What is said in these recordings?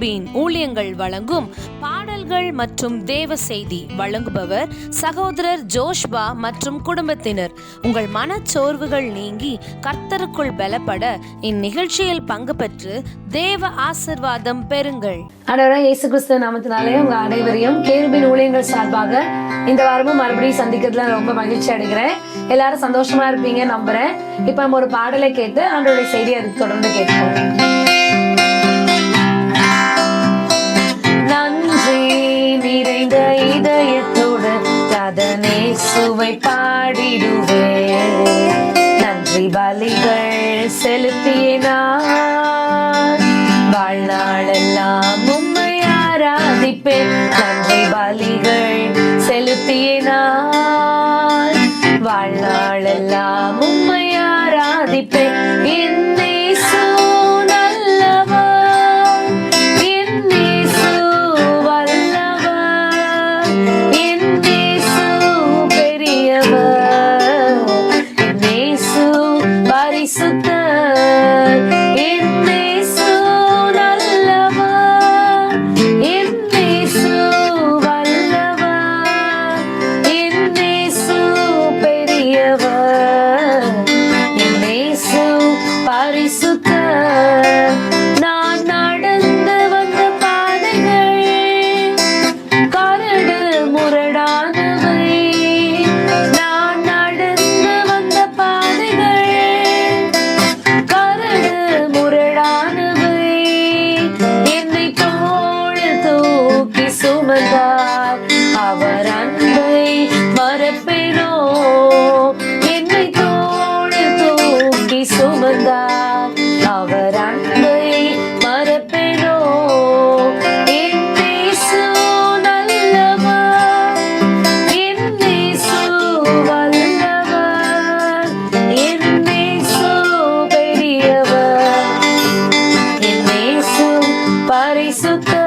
கேருபீன் ஊழியங்கள் வழங்கும் பாடல்கள் மற்றும் தேவ செய்தி வழங்குபவர் சகோதரர் ஜோஷ்பா மற்றும் குடும்பத்தினர். உங்கள் மனச்சோர்வுகள் நீங்கி கர்த்தருக்குள் பலப்பட இந்நிகழ்ச்சியில் பங்கு பெற்று தேவ ஆசிர்வாதம் பெறுங்கள். ஆண்டவராக இயேசு கிறிஸ்து நாமத்தினாலே உங்க அனைவரையும் கேருபின் ஊழியங்கள் சார்பாக இந்த வாரமும் மறுபடியும் சந்திக்கிறதுல ரொம்ப மகிழ்ச்சி அடைகிறேன். எல்லாரும் சந்தோஷமா இருப்பீங்க நம்புறேன். இப்ப நம்ம ஒரு பாடலை கேட்டு ஆண்டோடைய செய்தி அதுக்கு தொடர்ந்து கேட்போம். நன்றி நிறைந்த இதயத்துடன் அதனே சுவை பாடிடுவே நன்றி பலிகள் செலுத்திய நான். so good.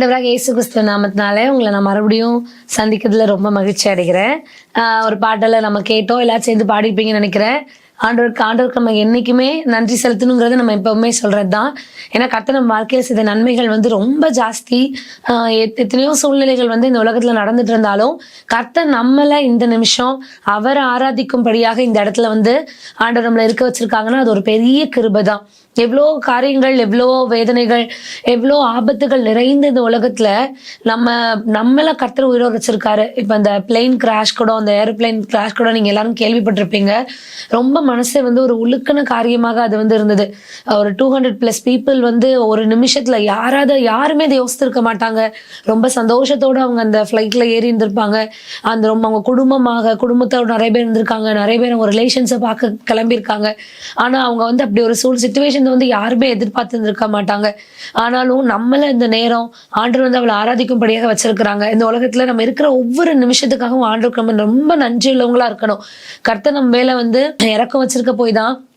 ஆண்டவராக இயேசு கிறிஸ்துவ நாமத்தினால உங்களை நான் மறுபடியும் சந்திக்கிறதுல ரொம்ப மகிழ்ச்சி அடைகிறேன். ஆஹ் ஒரு பாட்டில் நம்ம கேட்டோம் எல்லாரும் சேர்ந்து பாடிப்பீங்கன்னு நினைக்கிறேன். ஆண்டவருக்கு ஆண்டவருக்கு நம்ம என்னைக்குமே நன்றி செலுத்தணுங்கிறது நம்ம எப்பவுமே சொல்கிறது தான் ஏன்னா கத்த நம்ம வாழ்க்கையில் செய்த நன்மைகள் வந்து ரொம்ப ஜாஸ்தி. ஆஹ் எத்தனையோ சூழ்நிலைகள் வந்து இந்த உலகத்துல நடந்துட்டு இருந்தாலும் கர்த்த நம்மள இந்த நிமிஷம் அவரை ஆராதிக்கும்படியாக இந்த இடத்துல வந்து ஆண்டவர் நம்மளை இருக்க வச்சிருக்காங்கன்னா அது ஒரு பெரிய கிருபை தான் எவ்வளோ காரியங்கள் எவ்வளோ வேதனைகள் எவ்வளோ ஆபத்துகள் நிறைந்த இந்த உலகத்தில் நம்ம நம்மளை கர்த்தர் உயிரோடு வச்சிருக்காரு. இப்போ இந்த பிளெயின் கிராஷ் கூட அந்த ஏரோப்ளேன் கிராஷ் கூட நீங்கள் எல்லாரும் கேள்விப்பட்டிருப்பீங்க. ரொம்ப மனசை வந்து ஒரு உழுக்கின காரியமாக அது வந்து இருந்தது. ஒரு டூ ஹண்ட்ரட் ப்ளஸ் பீப்புள் வந்து ஒரு நிமிஷத்தில் யாராவது யாருமே இதை யோசித்திருக்க மாட்டாங்க. ரொம்ப சந்தோஷத்தோடு அவங்க அந்த ஃப்ளைட்டில் ஏறி இருந்திருப்பாங்க. அந்த ரொம்ப அவங்க குடும்பமாக குடும்பத்தோட நிறைய பேர் இருந்திருக்காங்க. நிறைய பேர் அவங்க ரிலேஷன்ஸை பார்க்க கிளம்பியிருக்காங்க. ஆனால் அவங்க வந்து அப்படி ஒரு சூழ் சுச்சுவேஷன் வந்து யாருமே எதிர்பார்த்து இருக்க மாட்டாங்க. ஆனாலும் நம்மள இந்த நேரம் ஆண்டு வந்து அவளை ஆராதிக்கும்படியாக வச்சிருக்கிறாங்க. இந்த உலகத்துல நம்ம இருக்கிற ஒவ்வொரு நிமிஷத்துக்காகவும் ஆண்டவருக்கு நம்ம ரொம்ப நன்றி உள்ளவங்களா இருக்கணும். கர்த்தர் நம்ம மேல வந்து இறக்கம் வச்சிருக்க போய் தான்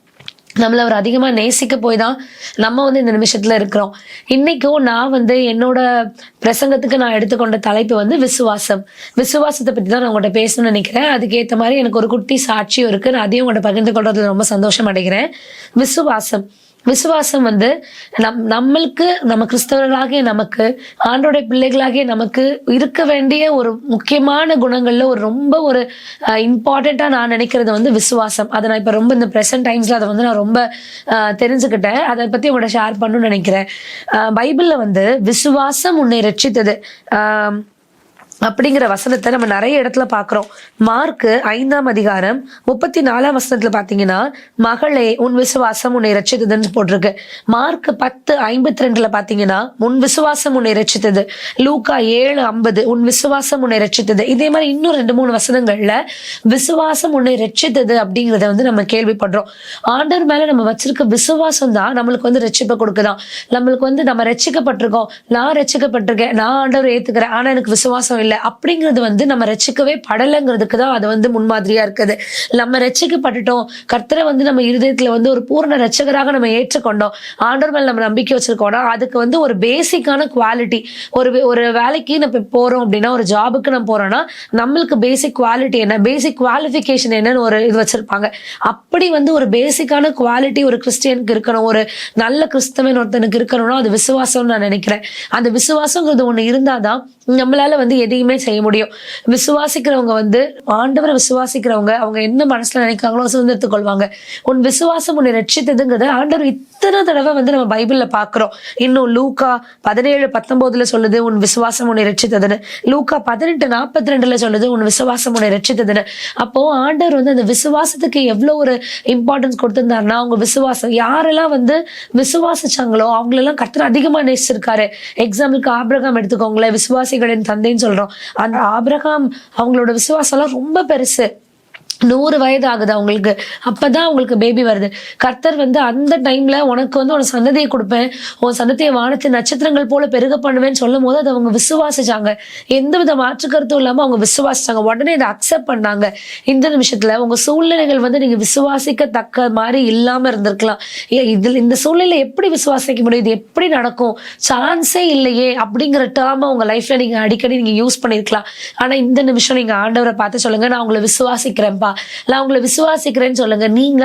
நம்மளை அவர் அதிகமா நேசிக்க போய் தான் நம்ம வந்து இந்த நிமிஷத்துல இருக்கிறோம். இன்னைக்கும் நான் வந்து என்னோட பிரசங்கத்துக்கு நான் எடுத்துக்கொண்ட தலைப்பு வந்து விசுவாசம். விசுவாசத்தை பத்தி தான் நான் உங்கள்கிட்ட பேசணும்னு நினைக்கிறேன். அதுக்கேற்ற மாதிரி எனக்கு ஒரு குட்டி சாட்சியும் இருக்கு. நான் அதையும் உங்கள்கிட்ட பகிர்ந்து கொள்றதுல ரொம்ப சந்தோஷம் அடைகிறேன். விசுவாசம். விசுவாசம் வந்து நம் நம்மளுக்கு நம்ம கிறிஸ்தவர்களாகிய நமக்கு ஆண்டோடைய பிள்ளைகளாகிய நமக்கு இருக்க வேண்டிய ஒரு முக்கியமான குணங்களில் ஒரு ரொம்ப ஒரு இம்பார்ட்டண்ட்டாக நான் நினைக்கிறது வந்து விசுவாசம். அதை நான் இப்போ ரொம்ப இந்த ப்ரெசன்ட் டைம்ஸில் அதை வந்து நான் ரொம்ப தெரிஞ்சுக்கிட்டேன். அதை பற்றி உங்கள்கிட்ட ஷேர் பண்ணணும்னு நினைக்கிறேன். பைபிளில் வந்து விசுவாசம் உன்னை ரட்சித்தது. அப்படிங்கிற வசனத்தை நம்ம நிறைய இடத்துல பார்க்குறோம். மார்க்கு ஐந்தாம் அதிகாரம் முப்பத்தி நாலாம் வசனத்துல பார்த்தீங்கன்னா மகளே உன் விசுவாசம் உன்னை ரச்சித்ததுன்னு போட்டிருக்கு. மார்க் பத்து ஐம்பத்தி ரெண்டுல பார்த்தீங்கன்னா உன் விசுவாசம் உன்னை ரச்சித்தது லூக்கா ஏழு ஐம்பது உன் விசுவாசம் உன்னை ரச்சித்தது இதே மாதிரி இன்னும் ரெண்டு மூணு வசனங்கள்ல விசுவாசம் உன்னை ரச்சித்தது அப்படிங்கிறத வந்து நம்ம கேள்விப்படுறோம். ஆண்டவர் மேல நம்ம வச்சிருக்க விசுவாசம் தான் நம்மளுக்கு வந்து ரட்சிப்பை கொடுக்குதான். நம்மளுக்கு வந்து நம்ம ரட்சிக்கப்பட்டிருக்கோம் நான் ரட்சிக்கப்பட்டிருக்கேன் நான் ஆண்டவர் ஏத்துக்கிறேன். ஆனா எனக்கு விசுவாசம் இல்லை. அப்படிங்கிறது வந்து நம்ம ரசிக்கவே படலைங்கிறதுக்கு தான் அது வந்து முன்மாதிரியாக இருக்குது. நம்ம ரசிக்கப்பட்டுட்டோம். கர்த்தரை வந்து நம்ம இருதயத்துல வந்து ஒரு பூர்ண ரட்சகராக நம்ம ஏற்றுக்கொண்டோம். ஆண்டோர் மேல் நம்ம நம்பிக்கை வச்சிருக்கோம்னா அதுக்கு வந்து ஒரு பேசிக்கான குவாலிட்டி ஒரு ஒரு வேலைக்கு நம்ம போகிறோம் போறோம் அப்படின்னா ஒரு ஜாபுக்கு நம்ம போறோம்னா நம்மளுக்கு பேசிக் குவாலிட்டி என்ன? பேசிக் குவாலிஃபிகேஷன் என்னன்னு ஒரு இது வச்சிருப்பாங்க. அப்படி வந்து ஒரு பேசிக்கான குவாலிட்டி ஒரு கிறிஸ்டியனுக்கு இருக்கணும். ஒரு நல்ல கிறிஸ்தவன் ஒருத்தனுக்கு இருக்கணும்னா அது விசுவாசம்னு நான் நினைக்கிறேன். அந்த விசுவாசங்கிறது ஒன்று இருந்தால் தான் நம்மளால வந்து எதையும் செய்ய முடியும். விசுவாசிக்கிறவங்க வந்து ஆண்டவரை விசுவாசிக்கிறவங்க அவங்க என்ன மனசுல நினைக்காங்களோ சுதந்திரத்துக் கொள்வாங்க. உன் விசுவாசம் உன்னை ரட்சித்ததுங்கிறது ஆண்டவர் இத்தனை தடவை வந்து நம்ம பைபிள்ல பாக்குறோம் இன்னும் லூக்கா பதினேழு பத்தொன்பதுல சொல்லுது உன் விசுவாசம் உன்னை ரட்சித்ததுன்னு. லூக்கா பதினெட்டு நாற்பத்தி ரெண்டுல சொல்லுது உன் விசுவாசம் உன்னை ரட்சித்ததுன்னு. அப்போ ஆண்டவர் வந்து அந்த விசுவாசத்துக்கு எவ்வளவு ஒரு இம்பார்ட்டன்ஸ் கொடுத்திருந்தாருன்னா அவங்க விசுவாசம் யாரெல்லாம் வந்து விசுவாசிச்சாங்களோ அவங்களெல்லாம் கர்த்தர் அதிகமா நேசிச்சிருக்காரு. எக்ஸாம்பிளுக்கு ஆபிரகாம் எடுத்துக்கோங்களேன் விசுவாசிகளின் தந்தைன்னு அந்த ஆபிரகாம் அவங்களோட விசுவாசம் எல்லாம் ரொம்ப பெருசு. நூறு வயது ஆகுது அவங்களுக்கு. அப்பதான் அவங்களுக்கு பேபி வருது. கர்த்தர் வந்து அந்த டைம்ல உனக்கு வந்து உன் சந்ததியை கொடுப்பேன். உன் சந்ததியை வானத்து நட்சத்திரங்கள் போல பெருக பண்ணுவேன்னு சொல்லும் போது அதை அவங்க விசுவாசிச்சாங்க. எந்த வித மாற்று கருத்தும் இல்லாம அவங்க விசுவாசிச்சாங்க. உடனே இதை அக்செப்ட் பண்ணாங்க. இந்த நிமிஷத்துல உங்க சூழ்நிலைகள் வந்து நீங்க விசுவாசிக்கத்தக்க மாதிரி இல்லாம இருந்திருக்கலாம். ஏ, இதுல இந்த சூழ்நிலை எப்படி விசுவாசிக்க முடியும்? இது எப்படி நடக்கும்? சான்ஸே இல்லையே அப்படிங்கிற டேர்மை உங்க லைஃப்ல நீங்க அடிக்கடி நீங்க யூஸ் பண்ணிருக்கலாம். ஆனா இந்த நிமிஷம் நீங்க ஆண்டவரை பார்த்து சொல்லுங்க. நான் உங்களை விசுவாசிக்கிறேன்ப்பா. நான் உங்களை விசுவாசிக்கிறேன்னு சொல்லுங்க. நீங்க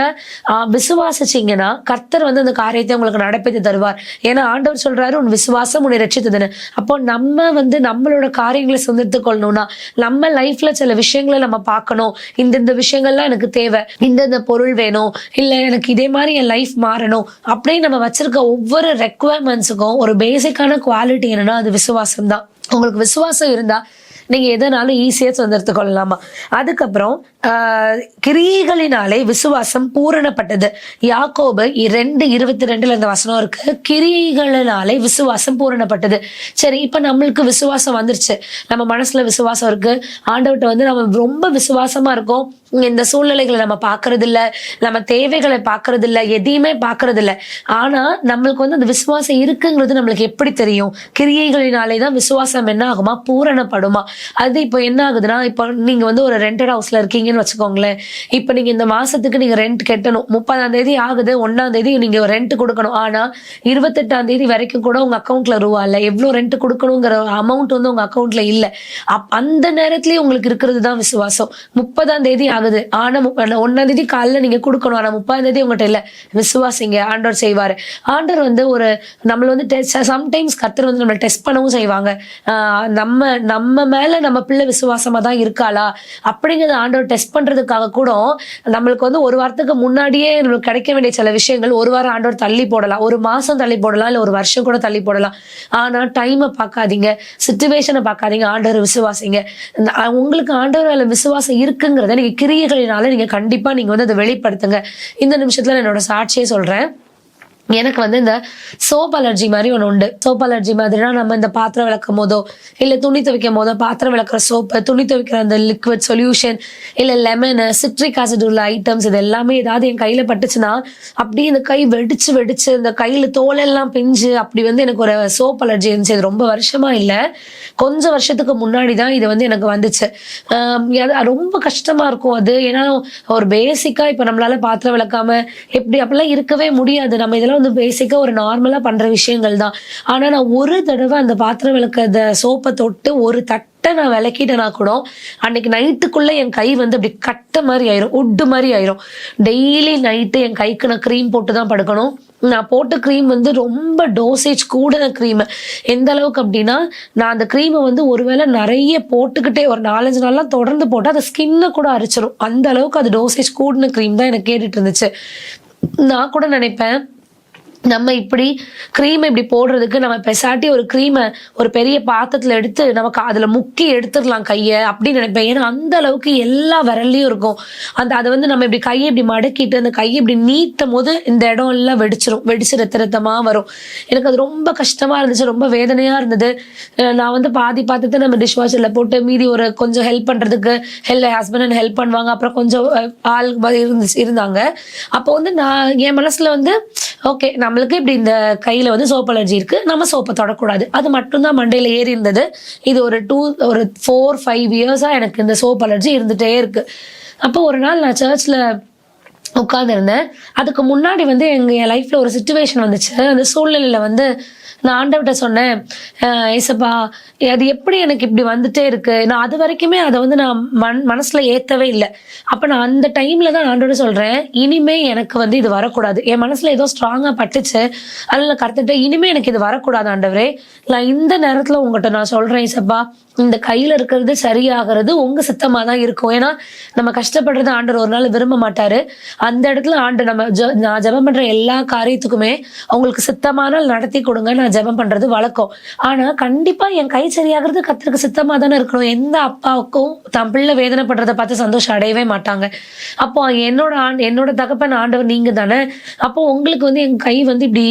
ஆஹ், விசுவாசிச்சீங்கன்னா கர்த்தர் வந்து அந்த காரியத்தை உங்களுக்கு நடப்பித்து தருவார். ஏன்னா ஆண்டவர் சொல்றாரு உன் விசுவாசம் உன்னை ரட்சித்ததுன்னு அப்போ நம்ம வந்து நம்மளோட காரியங்களை சந்தித்து கொள்ளணும்னா நம்ம லைஃப்ல சில விஷயங்களை நம்ம பார்க்கணும். இந்தந்த விஷயங்கள்லாம் எனக்கு தேவை. இந்தந்த பொருள் வேணும். இல்ல எனக்கு இதே மாதிரி என் லைஃப் மாறணும். அப்படின்னு நம்ம வச்சிருக்க ஒவ்வொரு ரெக்குவயர்மெண்ட்ஸுக்கும் ஒரு பேசிக்கான குவாலிட்டி என்னன்னா அது விசுவாசம் தான் உங்களுக்கு விசுவாசம் இருந்தா நீங்க எதனாலும் ஈஸியாக சுதந்திரத்து கொள்ளலாமா அதுக்கப்புறம் ஆஹ், கிரியைகளினாலே விசுவாசம் பூரணப்பட்டது. யாக்கோபு ரெண்டு இருபத்தி ரெண்டுல இந்த வசனம் இருக்கு. கிரியைகளினாலே விசுவாசம் பூரணப்பட்டது. சரி இப்போ நம்மளுக்கு விசுவாசம் வந்துருச்சு. நம்ம மனசுல விசுவாசம் இருக்கு. ஆண்டவர்கிட்ட வந்து நம்ம ரொம்ப விசுவாசமா இருக்கோம். இந்த சூழ்நிலைகளை நம்ம பார்க்கறது இல்லை நம்ம தேவைகளை பார்க்கறது இல்லை எதையுமே பார்க்கறது இல்லை ஆனா நம்மளுக்கு வந்து அந்த விசுவாசம் இருக்குங்கிறது நம்மளுக்கு எப்படி தெரியும்? கிரியைகளினாலே தான் விசுவாசம் என்ன ஆகுமா? பூரணப்படுமா? அது இப்போ என்ன ஆகுதுன்னா இப்போ நீங்க வந்து ஒரு ரெண்டட் ஹவுஸ்ல இருக்கீங்கன்னு வச்சுக்கோங்களேன். இப்போ நீங்க இந்த மாசத்துக்கு நீங்க ரெண்ட் கட்டணும். முப்பதாம் தேதி ஆகுது ஒன்றாம் தேதி நீங்க ரெண்ட் கொடுக்கணும். ஆனா இருபத்தெட்டாம் தேதி வரைக்கும் கூட உங்க அக்கௌண்ட்டில் ரூபா இல்லை. எவ்வளோ ரெண்ட் கொடுக்கணுங்கிற அமௌண்ட் வந்து உங்க அக்கௌண்ட்டில் இல்ல. அப்- அந்த நேரத்திலயே உங்களுக்கு இருக்கிறது தான் விசுவாசம். முப்பதாம் தேதி ஆகுது. ஆனா ஒன்றாம் தேதி காலைல நீங்க கொடுக்கணும். ஆனா முப்பதாம் தேதி உங்கள்கிட்ட இல்ல. விசுவாசிங்க ஆண்டவர் செய்வாரு. ஆண்டவர் வந்து ஒரு நம்மளை வந்து டெஸ்ட் சம்டைம்ஸ் கத்தர் வந்து நம்மளை டெஸ்ட் பண்ணவும் செய்வாங்க. ஆஹ் நம்ம நம்ம மேலே ஒருவேளை நம்ம பிள்ளை விசுவாசமா தான் இருக்காளா? அப்படிங்கிறத ஆண்டவர் டெஸ்ட் பண்றதுக்காக கூட நம்மளுக்கு வந்து ஒரு வாரத்துக்கு முன்னாடியே நம்மளுக்கு கிடைக்க வேண்டிய சில விஷயங்கள் ஒரு வாரம் ஆண்டவர் தள்ளி போடலாம். ஒரு மாசம் தள்ளி போடலாம் இல்ல ஒரு வருஷம் கூட தள்ளி போடலாம். ஆனா டைமை பார்க்காதீங்க. சுச்சுவேஷனை பார்க்காதீங்க. ஆண்டவர் விசுவாசிங்க. உங்களுக்கு ஆண்டவர் மேல விசுவாசம் இருக்குங்கிறத நீங்க கிரியைகளினால நீங்க கண்டிப்பா நீங்க வந்து அதை வெளிப்படுத்துங்க. இந்த நிமிஷத்துல நான் என்னோட சாட்சியை சொல்றேன். எனக்கு வந்து இந்த சோப் அலர்ஜி மாதிரி ஒன்று உண்டு. சோப் அலர்ஜி மாதிரினா நம்ம இந்த பாத்திரம் விளக்கும் போதோ இல்லை துணி துவைக்கும் போதோ பாத்திரம் விளக்குற சோப்பு துணி துவைக்கிற அந்த லிக்விட் சொல்யூஷன் இல்லை லெமனு சிட்ரிக் ஆசிட் உள்ள ஐட்டம்ஸ் இது எல்லாமே ஏதாவது என் கையில் பட்டுச்சுன்னா அப்படியே இந்த கை வெடிச்சு வெடிச்சு இந்த கையில் தோலெல்லாம் பிஞ்சு அப்படி வந்து எனக்கு ஒரு சோப் அலர்ஜி இருந்துச்சு. இது ரொம்ப வருஷமா இல்லை. கொஞ்சம் வருஷத்துக்கு முன்னாடி தான் இது வந்து எனக்கு வந்துச்சு. அது ரொம்ப கஷ்டமா இருக்கும் அது. ஏன்னா ஒரு பேசிக்காக இப்போ நம்மளால பாத்திரம் விளக்காம எப்படி அப்படிலாம் இருக்கவே முடியாது. நம்ம இதெல்லாம் வந்து பேசிக்காக ஒரு நார்மலாக பண்ணுற விஷயங்கள் தான். ஆனால் நான் ஒரு தடவை அந்த பாத்திரம் விளக்க சோப்பை தொட்டு ஒரு தட்டை நான் விளக்கிட்டேனா கூட அன்னைக்கு நைட்டுக்குள்ளே என் கை வந்து அப்படி கட்ட மாதிரி ஆயிரும் உட்டு மாதிரி ஆயிரும். டெய்லி நைட்டு என் கைக்கு நான் க்ரீம் போட்டு தான் படுக்கணும். நான் போட்ட க்ரீம் வந்து ரொம்ப டோசேஜ் கூடின க்ரீம் எந்த அளவுக்கு அப்படின்னா நான் அந்த க்ரீமை வந்து ஒருவேளை நிறைய போட்டுக்கிட்டே ஒரு நாலஞ்சு நாள்லாம் தொடர்ந்து போட்டால் அது ஸ்கின்னை கூட அரிச்சிடும் அந்த அளவுக்கு அது டோசேஜ் கூடின க்ரீம் தான் எனக்கு கேட்டுட்டு இருந்துச்சு. நான் கூட நினைப்பேன் நம்ம இப்படி க்ரீம் இப்படி போடுறதுக்கு நம்ம பெசாட்டி ஒரு க்ரீமை ஒரு பெரிய பாத்திரத்தில் எடுத்து நமக்கு அதில் முக்கி எடுத்துடலாம் கையை அப்படின்னு நினைப்பேன். ஏன்னா அந்த அளவுக்கு எல்லா விரல்லையும் இருக்கும். அந்த அதை வந்து நம்ம இப்படி கையை இப்படி மடக்கிட்டு அந்த கையை இப்படி நீட்டும் போது இந்த இடம் எல்லாம் வெடிச்சிரும். வெடிச்சு ரத்த ரத்தமாக வரும். எனக்கு அது ரொம்ப கஷ்டமாக இருந்துச்சு. ரொம்ப வேதனையாக இருந்தது. நான் வந்து பாதி பாத்திரத்தை நம்ம டிஷ் வாஷரில் போட்டு மீதி ஒரு கொஞ்சம் ஹெல்ப் பண்ணுறதுக்கு ஹெல் ஹஸ்பண்ட் ஹெல்ப் பண்ணுவாங்க. அப்புறம் கொஞ்சம் ஆள் இருந்துச்சு இருந்தாங்க. அப்போ வந்து நான் என் மனசில் வந்து ஓகே நான் நம்மளுக்கு இப்படி இந்த கையில் வந்து சோப் அலர்ஜி இருக்குது நம்ம சோப்பை தொடக்கூடாது. அது மட்டும்தான் மண்டையில் ஏறி இருந்தது. இது ஒரு டூ ஒரு ஃபோர் ஃபைவ் இயர்ஸாக எனக்கு இந்த சோப் அலர்ஜி இருந்துகிட்டே இருக்குது அப்போ ஒரு நாள் நான் சர்ச்சில் உட்காந்துருந்தேன் அதுக்கு முன்னாடி வந்து எங்கள் என் லைஃப்பில் ஒரு சுச்சுவேஷன் வந்துச்சு. அந்த சூழ்நிலையில் வந்து நான் ஆண்டவர்கிட்ட சொன்னேன் ஏசப்பா அது எப்படி எனக்கு இப்படி வந்துட்டே இருக்கு? நான் அது வரைக்குமே அதை வந்து நான் மன் மனசுல ஏத்தவே இல்லை. அப்ப நான் அந்த டைம்ல தான் ஆண்டோட சொல்றேன் இனிமே எனக்கு வந்து இது வரக்கூடாது. என் மனசுல ஏதோ ஸ்ட்ராங்கா பட்டுச்சு. அதில் நான் கருத்துட்டு இனிமே எனக்கு இது வரக்கூடாது ஆண்டவரே. நான் இந்த நேரத்துல உங்ககிட்ட நான் சொல்றேன் ஏசப்பா இந்த கையில இருக்கிறது சரியாகிறது உங்க சித்தமா தான் இருக்கும். ஏன்னா நம்ம கஷ்டப்படுறது ஆண்டவர் ஒரு நாள் விரும்ப மாட்டாரு. அந்த இடத்துல ஆண்டு நம்ம நான் ஜெபம் பண்ற எல்லா காரியத்துக்குமே அவங்களுக்கு சித்தமானால் நடத்தி கொடுங்க. நான் ஜெபம் பண்றது வழக்கம். ஆனா கண்டிப்பா என் கை சரியாகிறது கத்திற்கு சித்தமா தானே இருக்கணும். எந்த அப்பாவுக்கும் தன் பிள்ளை வேதனைப்படுறத பார்த்து சந்தோஷம் அடையவே மாட்டாங்க. அப்போ என்னோட ஆண் என்னோட தகப்பன் ஆண்டவர் நீங்க தானே அப்போ உங்களுக்கு வந்து என் கை வந்து இப்படி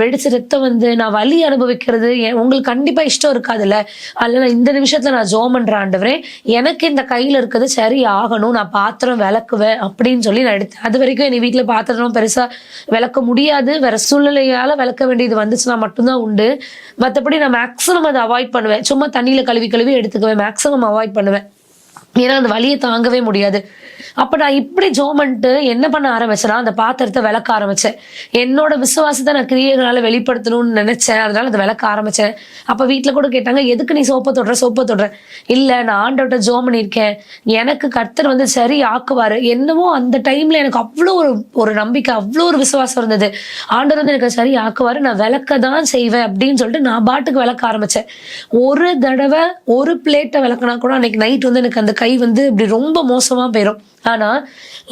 வெடிச்சு ரத்தம் வந்து நான் வலி அனுபவிக்கிறது என்- உங்களுக்கு கண்டிப்பா இஷ்டம் இருக்காதுல்ல? அல்ல நான் இந்த நிமிஷத்துல நான் ஜோம் பண்றேன் ஆண்டவரே எனக்கு இந்த கையில இருக்கிறது சரி ஆகணும் நான் பாத்திரம் விளக்குவேன் அப்படின்னு சொல்லி நான் எடுத்தேன். அது வரைக்கும் என் வீட்டுல பாத்திரம் பெருசா விளக்க முடியாது. வேற சூழ்நிலையால விளக்க வேண்டியது வந்துச்சுன்னா மட்டும்தான் உண்டு. மற்றபடி நான் மேக்ஸிமம் அதை அவாய்ட் பண்ணுவேன். சும்மா தண்ணியில கழுவி கழுவி எடுத்துக்குவேன். மேக்ஸிமம் அவாய்ட் பண்ணுவேன். ஏன்னா அந்த வலியை தாங்கவே முடியாது. அப்ப நான் இப்படி ஜோம் பண்ணிட்டு என்ன பண்ண ஆரம்பிச்சேன்னா அந்த பாத்திரத்தை விளக்க ஆரம்பிச்சேன். என்னோட விசுவாசத்தை நான் கிரியைகளால வெளிப்படுத்தணும்னு நினைச்சேன். அதனால அதை விளக்க ஆரம்பிச்சேன். அப்ப வீட்டில் கூட கேட்டாங்க எதுக்கு நீ சோப்பை தொடுற? சோப்பை தொடுற? இல்ல நான் ஆண்டவர்கிட்ட ஜோம் பண்ணியிருக்கேன். எனக்கு கர்த்தர் வந்து சரி ஆக்குவாரு. என்னமோ அந்த டைம்ல எனக்கு அவ்வளோ ஒரு ஒரு நம்பிக்கை அவ்வளோ ஒரு விசுவாசம் இருந்தது. ஆண்டவர் வந்து எனக்கு சரி ஆக்குவாரு நான் விளக்க தான் செய்வேன் அப்படின்னு சொல்லிட்டு நான் பாட்டுக்கு விளக்க ஆரம்பிச்சேன். ஒரு தடவை ஒரு பிளேட்டை விளக்குனா கூட அன்னைக்கு நைட் வந்து எனக்கு அந்த கை வந்து இப்படி ரொம்ப மோசமாக போயிடும் ஆனால்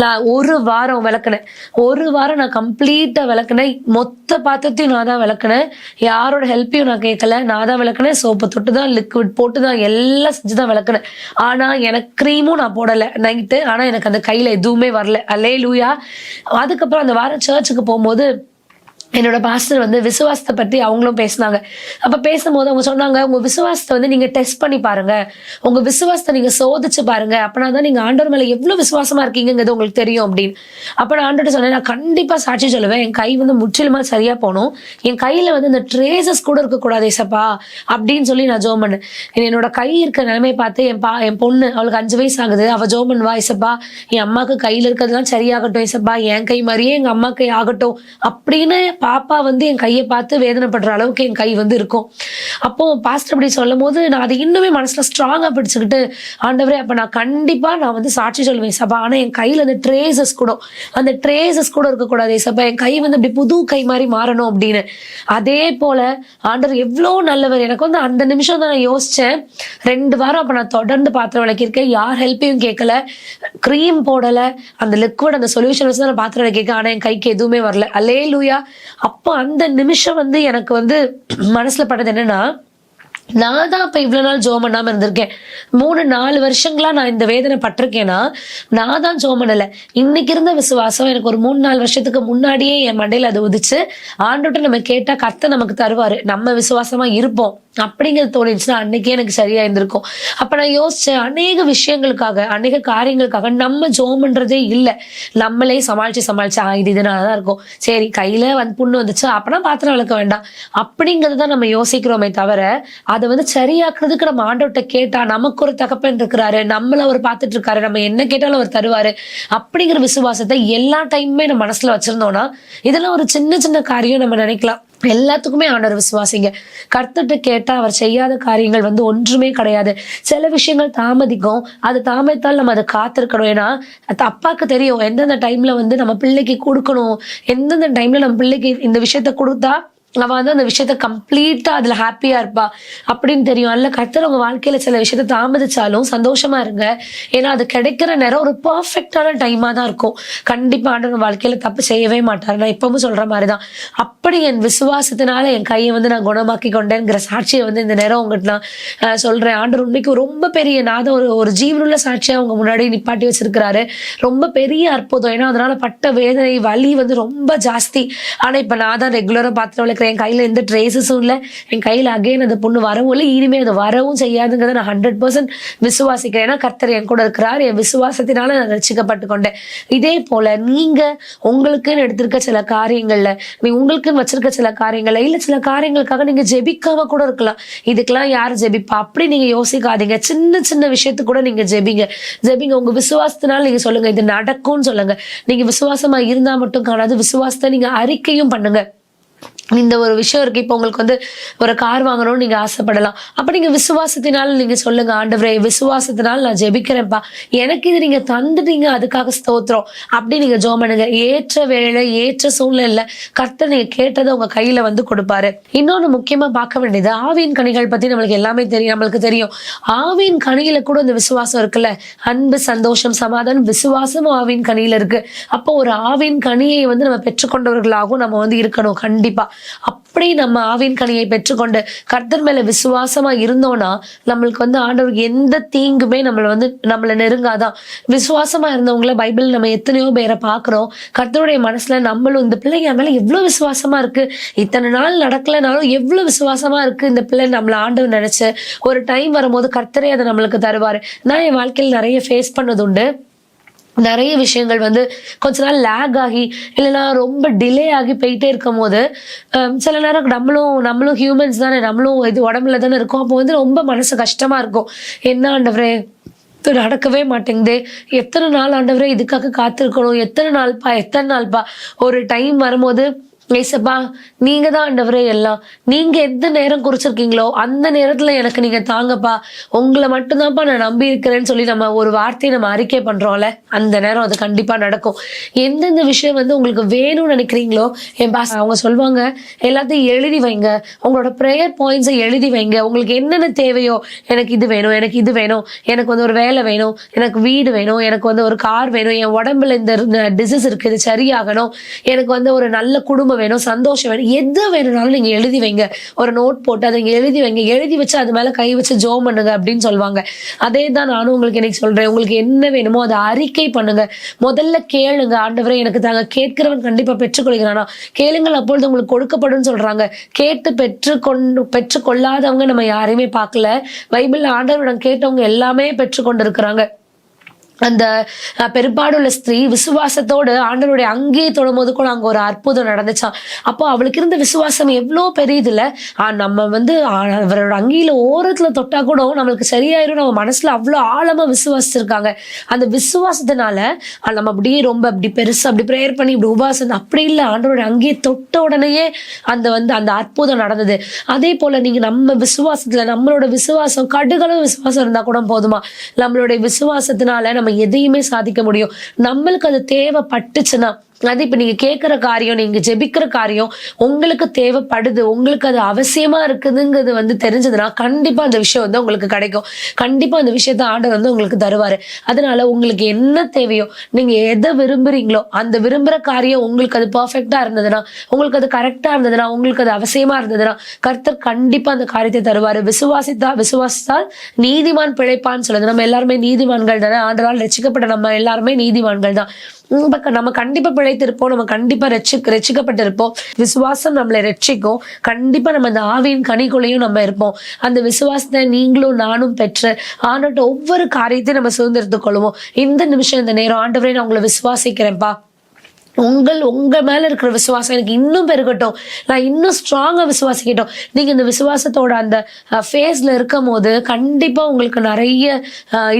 நான் ஒரு வாரம் விளக்குனேன். ஒரு வாரம் நான் கம்ப்ளீட்டாக விளக்குனேன். மொத்த பாத்திரத்தையும் நான் தான் விளக்குனேன். யாரோட ஹெல்ப்பையும் நான் கேட்கல நான் தான் விளக்குனேன். சோப்பை தொட்டு தான் லிக்விட் போட்டு தான் எல்லாம் செஞ்சு தான் விளக்குனேன். ஆனால் எனக்கு க்ரீமும் நான் போடலை. நைட்டு ஆனால் எனக்கு அந்த கையில் எதுவுமே வரல. அல்லே லூயா அதுக்கப்புறம் அந்த வாரம் சர்ச்சுக்கு போகும்போது என்னோட பாஸ்டர் வந்து விசுவாசத்தை பற்றி அவங்களும் பேசினாங்க. அப்போ பேசும்போது அவங்க சொன்னாங்க உங்கள் விசுவாசத்தை வந்து நீங்கள் டெஸ்ட் பண்ணி பாருங்க. உங்கள் விசுவாசத்தை நீங்கள் சோதிச்சு பாருங்க. அப்போனா தான் நீங்கள் ஆண்டவர் மேலே எவ்வளோ விசுவாசமாக இருக்கீங்கிறது உங்களுக்கு தெரியும் அப்படின்னு. அப்போ நான் ஆண்டோட சொன்னேன் நான் கண்டிப்பாக சாட்சி சொல்லுவேன். என் கை வந்து முற்றிலுமா சரியாக போகணும். என் கையில் வந்து இந்த ட்ரேசஸ் கூட இருக்கக்கூடாது ஏசப்பா அப்படின்னு சொல்லி நான் ஜோம் பண்ணேன். என்னோட கை இருக்க நிலைமையை பார்த்து என் பா என் பொண்ணு அவளுக்கு அஞ்சு வயசு ஆகுது. அவள் ஜோம் பண்ணுவா ஏசப்பா. என் அம்மாவுக்கு கையில் இருக்கிறதுலாம் சரியாகட்டும் ஏசப்பா. என் கை மாதிரியே எங்கள் அம்மா கை ஆகட்டும் அப்படின்னு பாப்பா வந்து என் கையை பார்த்து வேதனைப்படுற அளவுக்கு என் கை வந்து இருக்கும். அப்போ பாஸ்டர் அப்படி சொல்லும் போது நான் அதை இன்னுமே மனசுல ஸ்ட்ராங்கா பிடிச்சுக்கிட்டு ஆண்டவரே அப்ப நான் கண்டிப்பா நான் வந்து சாட்சி சொல்லுவேன் சபா ஆனா என் கையில அந்த ட்ரேசஸ் கூட அந்த ட்ரேசஸ் கூட இருக்கக்கூடாது சபா என் கை வந்து அப்படி புது கை மாதிரி மாறணும் அப்படின்னு. அதே போல ஆண்டவர் எவ்வளோ நல்லவர். எனக்கு வந்து அந்த நிமிஷம் தான் நான் யோசிச்சேன். ரெண்டு வாரம் அப்ப நான் தொடர்ந்து பாத்திரம் விளக்கியிருக்கேன். யார் ஹெல்ப்பையும் கேட்கல. க்ரீம் போடல. அந்த லிக்விட் அந்த சொல்யூஷன் வச்சு தான் நான் பாத்திரம் விளக்கியிருக்கேன். ஆனா என் கைக்கு எதுவுமே வரல. அல்லே லூயா அப்போ அந்த நிமிஷம் வந்து எனக்கு வந்து மனசுல பட்டது என்னன்னா நான் தான் இப்போ இவ்வளோ நாள் ஜோம் பண்ணாமல் இருந்திருக்கேன். மூணு நாலு வருஷங்களா நான் இந்த வேதனை பட்டிருக்கேன்னா நான் தான் ஜோம் பண்ணலை. இன்னைக்கு இருந்த விசுவாசம் எனக்கு ஒரு மூணு நாலு வருஷத்துக்கு முன்னாடியே என் மண்டையில் அது உதிச்சு ஆண்டோட்ட நம்ம கேட்டால் கத்தை நமக்கு தருவார். நம்ம விசுவாசமா இருப்போம். அப்படிங்கிறது தோணிச்சுன்னா அன்னைக்கே எனக்கு சரியா இருந்திருக்கும். அப்ப நான் யோசிச்சேன் அநேக விஷயங்களுக்காக அநேக காரியங்களுக்காக நம்ம ஜோம் பண்றதே இல்லை. நம்மளே சமாளிச்சு சமாளிச்சு ஆ இது இதனாலதான் இருக்கும். சரி கையில வந்து புண்ணு வந்துச்சு அப்பனா பாத்திரம் விளக்க வேண்டாம். அப்படிங்கிறது தான் நம்ம யோசிக்கிறோமே தவிர அதை வந்து சரியாக்குறதுக்கு நம்ம ஆண்டவட்ட கேட்டா நமக்கு ஒரு தகப்பன் இருக்கிறாரு நம்மள அவர் பார்த்துட்டு இருக்காரு நம்ம என்ன கேட்டாலும் அவர் தருவாரு அப்படிங்கிற விசுவாசத்தை எல்லா டைமுமே நம்ம மனசுல வச்சிருந்தோம்னா இதெல்லாம் ஒரு சின்ன சின்ன காரியம் நம்ம நினைக்கலாம். எல்லாத்துக்குமே ஆண்டவர் விசுவாசிங்க. கர்த்தர்கிட்ட கேட்டால் அவர் செய்யாத காரியங்கள் வந்து ஒன்றுமே கிடையாது. சில விஷயங்கள் தாமதிக்கும். அது தாமதித்தால் நம்ம அதை காத்திருக்கணும். ஏன்னா அப்பாவுக்கு தெரியும். எந்தெந்த டைம்ல வந்து நம்ம பிள்ளைக்கு கொடுக்கணும். எந்தெந்த டைம்ல நம்ம பிள்ளைக்கு இந்த விஷயத்த கொடுத்தா அவள் வந்து அந்த விஷயத்த கம்ப்ளீட்டாக அதில் ஹாப்பியாக இருப்பா. அப்படின்னு தெரியும். அல்ல கர்த்தர் உங்கள் வாழ்க்கையில் சில விஷயத்த தாமதிச்சாலும் சந்தோஷமாக இருங்க. ஏன்னா அது கிடைக்கிற நேரம் ஒரு பர்ஃபெக்டான டைமாக தான் இருக்கும். கண்டிப்பாக ஆண்டவர் வாழ்க்கையில் தப்பு செய்யவே மாட்டார். நான் இப்பவும் மாதிரி தான் அப்படி என் விசுவாசத்தினால என் கையை வந்து நான் குணமாக்கி கொண்டேங்கிற சாட்சியை வந்து இந்த நேரம் உங்கள்கிட்ட நான் சொல்கிறேன் சொல்றேன். ஆண்டவர் உண்மைக்கு ரொம்ப பெரிய நாத ஒரு ஒரு ஜீவனுள்ள சாட்சியாக அவங்க முன்னாடி நிப்பாட்டி வச்சிருக்கிறாரு. ரொம்ப பெரிய அற்புதம். ஏன்னா அதனால பட்ட வேதனை வலி வந்து ரொம்ப ஜாஸ்தி. ஆனால் இப்போ நான் தான் ரெகுலராக பாத்திரம் என் கையில எந்த ட்ரேசஸும் இல்லை. என் கையில் அகைன் அந்த பொண்ணு வரவும் இல்லை. இனிமேல் அது வரவும் செய்யாதுங்கிறத நான் ஹண்ட்ரட் பர்சன்ட் விசுவாசிக்கிறேன். ஏன்னா கர்த்தர் என் கூட இருக்கிறார். என் விசுவாசத்தினால நான் ரசிக்கப்பட்டு கொண்டேன். இதே போல நீங்க உங்களுக்குன்னு எடுத்திருக்க சில காரியங்களில் நீ உங்களுக்குன்னு வச்சிருக்க சில காரியங்களில் இல்ல சில காரியங்களுக்காக நீங்க ஜெபிக்காம கூட இருக்கலாம். இதுக்கெல்லாம் யார் ஜெபிப்பா? அப்படி நீங்க யோசிக்காதீங்க. சின்ன சின்ன விஷயத்துக்கு கூட நீங்க ஜெபிங்க. ஜெபிங்க. உங்க விசுவாசத்தினால நீங்கள் சொல்லுங்க. இது நடக்கும்னு சொல்லுங்க. நீங்க விசுவாசமா இருந்தால் மட்டும் காணாது. விசுவாசத்தை நீங்கள் அறிக்கையும் பண்ணுங்க. இந்த ஒரு விஷயம் இருக்கு. இப்போ உங்களுக்கு வந்து ஒரு கார் வாங்கணும்னு நீங்க ஆசைப்படலாம். அப்ப நீங்க விசுவாசத்தினால நீங்க சொல்லுங்க ஆண்டவரே விசுவாசத்தினால நான் ஜெபிக்கிறேன்ப்பா. எனக்கு இது நீங்க தந்துட்டீங்க அதுக்காக ஸ்தோத்திரம். அப்படி நீங்க ஜோம் பண்ணுங்க. ஏற்ற வேலை ஏற்ற சூழ்நிலை கர்த்தர் நீங்க கேட்டதை உங்க கையில வந்து கொடுப்பாரு. இன்னொன்னு முக்கியமா பார்க்க வேண்டியது ஆவியின் கனிகள் பத்தி நம்மளுக்கு எல்லாமே தெரியும் நம்மளுக்கு தெரியும். ஆவியின் கனியில கூட இந்த விசுவாசம் இருக்குல்ல? அன்பு சந்தோஷம் சமாதானம் விசுவாசம் ஆவின் கனியில இருக்கு. அப்போ ஒரு ஆவின் கனியை வந்து நம்ம பெற்றுக்கொண்டவர்களாகவும் நம்ம வந்து இருக்கணும். கண்டிப்பா. அப்படி நம்ம ஆவின் கனியை பெற்றுக்கொண்டு கர்த்தர் மேல விசுவாசமா இருந்தோம்னா நம்மளுக்கு வந்து ஆண்டவர் எந்த தீங்குமே நம்மளை வந்து நம்மளை நெருங்காதான். விசுவாசமா இருந்தவங்கள பைபிள் நம்ம எத்தனையோ பேரை பார்க்கிறோம். கர்த்தருடைய மனசுல நம்மளும் இந்த பிள்ளைங்க என் மேல எவ்வளவு விசுவாசமா இருக்கு. இத்தனை நாள் நடக்கலைனாலும் எவ்வளவு விசுவாசமா இருக்கு இந்த பிள்ளை நம்மளை ஆண்டவர் நினைச்சு. ஒரு டைம் வரும்போது கர்த்தரே அதை நம்மளுக்கு தருவாரு. நான் என் வாழ்க்கையில் நிறைய ஃபேஸ் பண்ணது உண்டு நிறைய விஷயங்கள் வந்து கொஞ்ச நாள் லேக் ஆகி இல்லைன்னா ரொம்ப டிலே ஆகி போயிட்டே இருக்கும் போது சில நேரம் நம்மளும் நம்மளும் ஹியூமன்ஸ் தானே நம்மளும் இது உடம்புல தானே இருக்கும். அப்போ வந்து ரொம்ப மனசு கஷ்டமா இருக்கும். என்ன ஆண்டவரே நடக்கவே மாட்டேங்குதே. எத்தனை நாள் ஆண்டவரே இதுக்காக காத்திருக்கணும். எத்தனை நாள்ப்பா எத்தனை நாள்ப்பா ஒரு டைம் வரும்போது ஏசப்பா நீங்க தான் ஆண்டவரே எல்லாம். நீங்க எந்த நேரம் குறிச்சிருக்கீங்களோ அந்த நேரத்துல எனக்கு நீங்க தாங்கப்பா. உங்களை மட்டும்தான்ப்பா நான் நம்பி இருக்கிறேன்னு சொல்லி நம்ம ஒரு வார்த்தையை நம்ம அறிக்கை பண்றோம்ல அந்த நேரம் அது கண்டிப்பா நடக்கும். எந்தெந்த விஷயம் வந்து உங்களுக்கு வேணும்னு நினைக்கிறீங்களோ என் பாஸ் அவங்க சொல்லுவாங்க எல்லாத்தையும் எழுதி வைங்க. உங்களோட ப்ரேயர் பாயிண்ட்ஸை எழுதி வைங்க. உங்களுக்கு என்னென்ன தேவையோ எனக்கு இது வேணும் எனக்கு இது வேணும். எனக்கு வந்து ஒரு வேலை வேணும் எனக்கு வீடு வேணும் எனக்கு வந்து ஒரு கார் வேணும். என் உடம்புல இந்த டிசீஸ் இருக்கு இது சரியாகணும். எனக்கு வந்து ஒரு நல்ல குடும்பம் வேணும் சந்தோஷம் வேணும் எது வேணும்னாலும் நீங்க எழுதி வைங்க. ஒரு நோட் போட்டு அதை நீங்கள் எழுதி வைங்க. எழுதி வச்சு அது மேலே கை வச்சு ஜோம் பண்ணுங்க அப்படின்னு சொல்லுவாங்க. அதே தான் நானும் உங்களுக்கு இன்னைக்கு சொல்றேன். உங்களுக்கு என்ன வேணுமோ அதை அறிக்கை பண்ணுங்க. முதல்ல கேளுங்க. ஆண்டவரை எனக்கு தாங்க. கேட்கிறவன் கண்டிப்பாக பெற்றுக்கொள்கிறானா? கேளுங்கள் அப்பொழுது உங்களுக்கு கொடுக்கப்படும் சொல்றாங்க. கேட்டு பெற்றுக்கொண்டு பெற்றுக்கொள்ளாதவங்க நம்ம யாரையுமே பார்க்கல. பைபிள்ல ஆண்டவரிடம் கேட்டவங்க எல்லாமே பெற்றுக்கொண்டு இருக்கிறாங்க அந்த பெரும்பாடுள்ள ஸ்திரீ விசுவாசத்தோடு ஆண்டவருடைய அங்கேயே தொடும்போது கூட அங்கே ஒரு அற்புதம் நடந்துச்சான் அப்போ அவளுக்கு இருந்த விசுவாசம் எவ்வளோ பெரியதுல நம்ம வந்து அவரோட அங்கியில் ஓரத்தில் தொட்டா கூட நம்மளுக்கு சரியாயிரும். நம்ம மனசில் அவ்வளோ ஆழமாக விசுவாசிச்சிருக்காங்க. அந்த விசுவாசத்தினால நம்ம அப்படியே ரொம்ப அப்படி பெருசாக அப்படி ப்ரேயர் பண்ணி இப்படி உபாசம் அப்படி இல்லை. ஆண்டவருடைய அங்கேயே தொட்ட உடனேயே அந்த வந்து அந்த அற்புதம் நடந்தது. அதே போல் நீங்கள் நம்ம விசுவாசத்தில் நம்மளோட விசுவாசம் கடுகளவு விசுவாசம் இருந்தால் கூட போதுமா? நம்மளுடைய விசுவாசத்தினால நம்ம எதையுமே சாதிக்க முடியும். நம்மளுக்கு அது தேவைப்பட்டுச்சுன்னா அது இப்ப நீங்க கேட்குற காரியம் நீங்க ஜெபிக்கிற காரியம் உங்களுக்கு தேவைப்படுது உங்களுக்கு அது அவசியமா இருக்குதுங்கிறது வந்து தெரிஞ்சதுன்னா கண்டிப்பா அந்த விஷயம் வந்து உங்களுக்கு கிடைக்கும். கண்டிப்பா அந்த விஷயத்த ஆர்டர் வந்து உங்களுக்கு தருவாரு. அதனால உங்களுக்கு என்ன தேவையோ நீங்க எதை விரும்புறீங்களோ அந்த விரும்புற காரியம் உங்களுக்கு அது பர்ஃபெக்டா இருந்ததுன்னா உங்களுக்கு அது கரெக்டா இருந்ததுன்னா உங்களுக்கு அது அவசியமா இருந்ததுன்னா கர்த்தர் கண்டிப்பா அந்த காரியத்தை தருவாரு. விசுவாசித்தா விசுவாசித்தால் நீதிமான் பிழைப்பான்னு சொல்லுது. நம்ம எல்லாருமே நீதிமான்கள் தானே? ஆண்டரால் ரசிக்கப்பட்ட நம்ம எல்லாருமே நீதிமான்கள் தான். பக்கம் நம்ம கண்டிப்பா பிழைத்திருப்போம் நம்ம கண்டிப்பா ரட்சி ரட்சிக்கப்பட்டிருப்போம். விசுவாசம் நம்மளை ரட்சிக்கும். கண்டிப்பா நம்ம இந்த ஆவியின் கனிக்குள்ளேயும் நம்ம இருப்போம். அந்த விசுவாசத்தை நீங்களும் நானும் பெற்று ஆண்டோட்ட ஒவ்வொரு காரியத்தையும் நம்ம சுதந்திரத்துக் கொள்வோம். இந்த நிமிஷம் இந்த நேரம் ஆண்டவரே நான் உங்களை விசுவாசிக்கிறேன்ப்பா. உங்கள் உங்கள் மேலே இருக்கிற விசுவாசம் எனக்கு இன்னும் பெருகட்டும். நான் இன்னும் ஸ்ட்ராங்காக விசுவாசிக்கட்டும். நீங்கள் இந்த விசுவாசத்தோட அந்த ஃபேஸில் இருக்கும் போது கண்டிப்பாக உங்களுக்கு நிறைய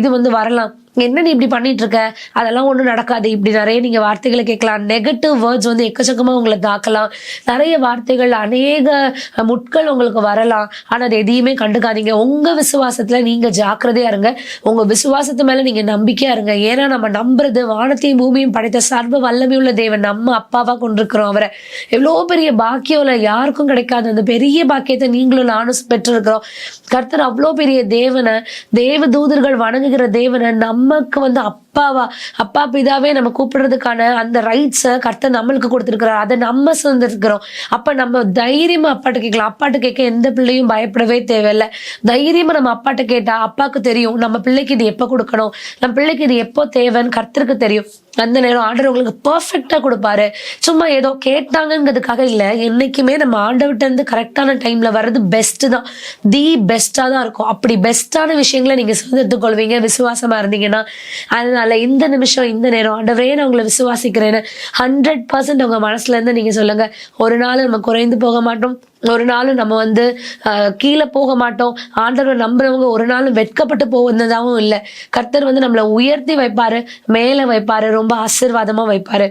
இது வந்து வரலாம். என்ன நீ இப்படி பண்ணிட்டு இருக்க அதெல்லாம் ஒன்றும் நடக்காது. இப்படி நிறைய நீங்கள் வார்த்தைகளை கேட்கலாம். நெகட்டிவ் வேர்ட்ஸ் வந்து எக்கச்சக்கமாக உங்களை தாக்கலாம். நிறைய வார்த்தைகள் அநேக முட்கள் உங்களுக்கு வரலாம். ஆனால் அது எதையுமே கண்டுக்காதீங்க. உங்கள் விசுவாசத்தில் நீங்கள் ஜாக்கிரதையாக இருங்க. உங்கள் விசுவாசத்து மேலே நீங்கள் நம்பிக்கையாக இருங்க. ஏன்னா நம்ம நம்புறது வானத்தையும் பூமியும் படைத்த சர்வ வல்லமையுள்ள தேவன் நம்ம அப்பாவாக கொண்டிருக்கிறோம் அவரை. எவ்வளோ பெரிய பாக்கியம் யாருக்கும் கிடைக்காது. அந்த பெரிய பாக்கியத்தை நீங்களும் நானும் பெற்றிருக்கிறோம். கர்த்தர் அவ்வளோ பெரிய தேவனை தேவ தூதர்கள் வணங்குகிற தேவனை நமக்கு வந்து அப்பாவா? அப்பா பிதாவே நம்ம கூப்பிடுறதுக்கான அந்த ரைட்ஸை கர்த்தர் நம்மளுக்கு கொடுத்துருக்குறாரு. அதை நம்ம சுதந்திருக்கிறோம் அப்போ நம்ம தைரியமாக அப்பாட்ட கேட்கலாம். அப்பாட்ட கேட்க எந்த பிள்ளையும் பயப்படவே தேவையில்லை. தைரியமாக நம்ம அப்பாட்ட கேட்டால் அப்பாவுக்கு தெரியும் நம்ம பிள்ளைக்கு இது எப்போ கொடுக்கணும்? நம்ம பிள்ளைக்கு இது எப்போ தேவைன்னு கர்த்தருக்கு தெரியும். அந்த நேரம் ஆண்டவர் உங்களுக்கு பர்ஃபெக்டாக கொடுப்பாரு. சும்மா ஏதோ கேட்டாங்கிறதுக்காக இல்லை. என்னைக்குமே நம்ம ஆண்டவர்கிட்ட இருந்து கரெக்டான டைமில் வர்றது பெஸ்ட்டு தான். தி பெஸ்ட்டாக தான் இருக்கும். அப்படி பெஸ்ட்டான விஷயங்களை நீங்க சுதந்திரத்துக் கொள்வீங்க விசுவாசமா இருந்தீங்கன்னா அதனால இந்த நிமிஷம் இந்த நேரம் ஆண்டவரே நான் உங்களை விசுவாசிக்கிறேன்னு ஹண்ட்ரட் பர்சன்ட் உங்க மனசுல இருந்து நீங்க சொல்லுங்க. ஒரு நாள் நம்ம குறைந்து போக மாட்டோம். ஒரு நாளும் நம்ம வந்து ஆஹ், கீழே போக மாட்டோம். ஆண்டவர் நம்புறவங்க ஒரு நாளும் வெட்கப்பட்டு போவதாகவும் இல்லை. கர்த்தர் வந்து நம்மளை உயர்த்தி வைப்பாரு மேலே வைப்பாரு ரொம்ப ஆசீர்வாதமா வைப்பாரு.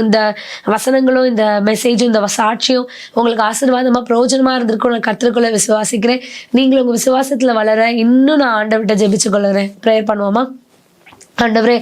இந்த வசனங்களும் இந்த மெசேஜும் இந்த சாட்சியும் உங்களுக்கு ஆசீர்வாதமா பிரயோஜனமா இருந்திருக்கும் நான் கர்த்தருக்குள்ள விசுவாசிக்கிறேன். நீங்களும் உங்க விசுவாசத்துல வளர இன்னும் நான் ஆண்டவிட்ட ஜெபிச்சு கொள்ளுறேன் ப்ரேயர் பண்ணுவோமா? ஆண்டவரே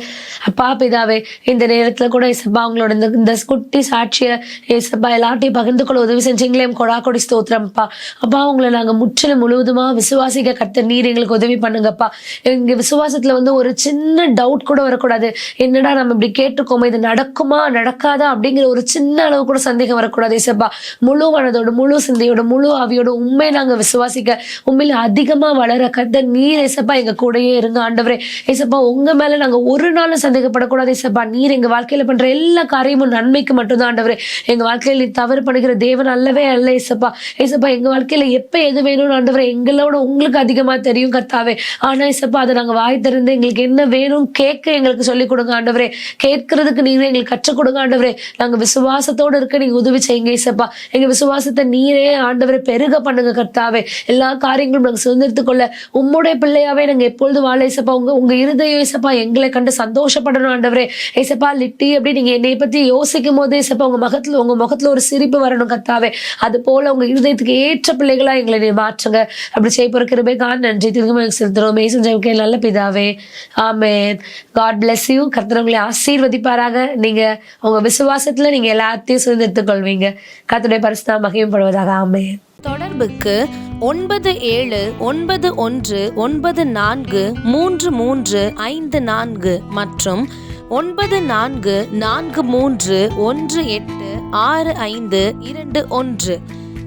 அப்பா பிதாவே இந்த நேரத்துல கூட இசப்பா அவங்களோட இந்த இந்த குட்டி சாட்சிய இசப்பா எல்லாத்தையும் பகிர்ந்து கொள்ள உதவி செஞ்சீங்களே கொடா கொடி ஸ்தோத்திரம்ப்பா அப்பா. உங்களை நாங்க முற்றிலும் முழுவதுமா விசுவாசிக்க கத்த நீர் எங்களுக்கு உதவி பண்ணுங்கப்பா. எங்க விசுவாசத்துல வந்து ஒரு சின்ன டவுட் கூட வரக்கூடாது. என்னடா நம்ம இப்படி கேட்டிருக்கோமே இது நடக்குமா நடக்காதா அப்படிங்கிற ஒரு சின்ன அளவு கூட சந்தேகம் வரக்கூடாது இசப்பா முழு மனதோட முழு சிந்தையோட முழு அவையோட உண்மை நாங்க விசுவாசிக்க உண்மையில அதிகமா வளர கத்த நீர் இசப்பா எங்க கூடயே இருங்க ஆண்டவரே. இசப்பா உங்க மேல நாங்கள் ஒரு நாளும் சந்தேகப்படக்கூடாது இசப்பா நீர் எங்கள் வாழ்க்கையில் பண்ணுற எல்லா காரியமும் நன்மைக்கு மட்டும்தான் ஆண்டவர். எங்கள் வாழ்க்கையில் நீ தவறு பண்ணுகிற தேவன் அல்லவே அல்ல இசப்பா இசப்பா எங்கள் வாழ்க்கையில எப்போ எது வேணும்னு ஆண்டவர் எங்களோட உங்களுக்கு அதிகமாக தெரியும் கர்த்தாவே. ஆனால் இசப்பா அதை நாங்கள் வாய் திறந்து எங்களுக்கு என்ன வேணும் கேட்க எங்களுக்கு சொல்லிக் கொடுங்க ஆண்டவரே. கேட்கறதுக்கு நீங்களே எங்களுக்கு கற்றுக் கொடுங்க ஆண்டவரே. நாங்கள் விசுவாசத்தோடு இருக்க நீங்கள் உதவி செய்யுங்க இசப்பா எங்கள் விசுவாசத்தை நீரே ஆண்டவரை பெருக பண்ணுங்க கர்த்தாவே. எல்லா காரியங்களும் நாங்கள் சுதந்திரத்துக்குள்ள உம்முடைய பிள்ளையாவே நாங்கள் எப்பொழுது வாழ இசப்பா உங்க உங்க இருதய இசப்பா எங்களை கண்டு சந்தோஷப்படணும் ஆண்டவரே. ஏசப்பா லிட்டி அப்படி நீங்க என்னை பத்தி யோசிக்கும் போது ஏசப்பா உங்க முகத்துல உங்க முகத்துல ஒரு சிரிப்பு வரணும் கத்தாவே. அது போல உங்க இருதயத்துக்கு ஏற்ற பிள்ளைகளா எங்களை நீ மாற்றுங்க. அப்படி செய்ய போற கிருபைக்காக நன்றி. திரும்ப செலுத்துறோம். மேசன் ஜெயிக்கே நல்ல பிதாவே. ஆமென். காட் பிளஸ் யூ கர்த்தர் உங்களை ஆசீர்வதிப்பாராக. நீங்க உங்க விசுவாசத்துல நீங்க எல்லாத்தையும் சுதந்திரத்துக் கொள்வீங்க. கத்துடைய பரிசுதான் மகிமைப்படுவதாக. ஆமென். தொடர்புக்கு ஒன்பது ஏழு ஒன்பது ஒன்று ஒன்பது நான்கு மூன்று மூன்று ஐந்து நான்கு மற்றும் ஒன்பது நான்கு நான்கு மூன்று ஒன்று எட்டு ஆறு ஐந்து இரண்டு ஒன்று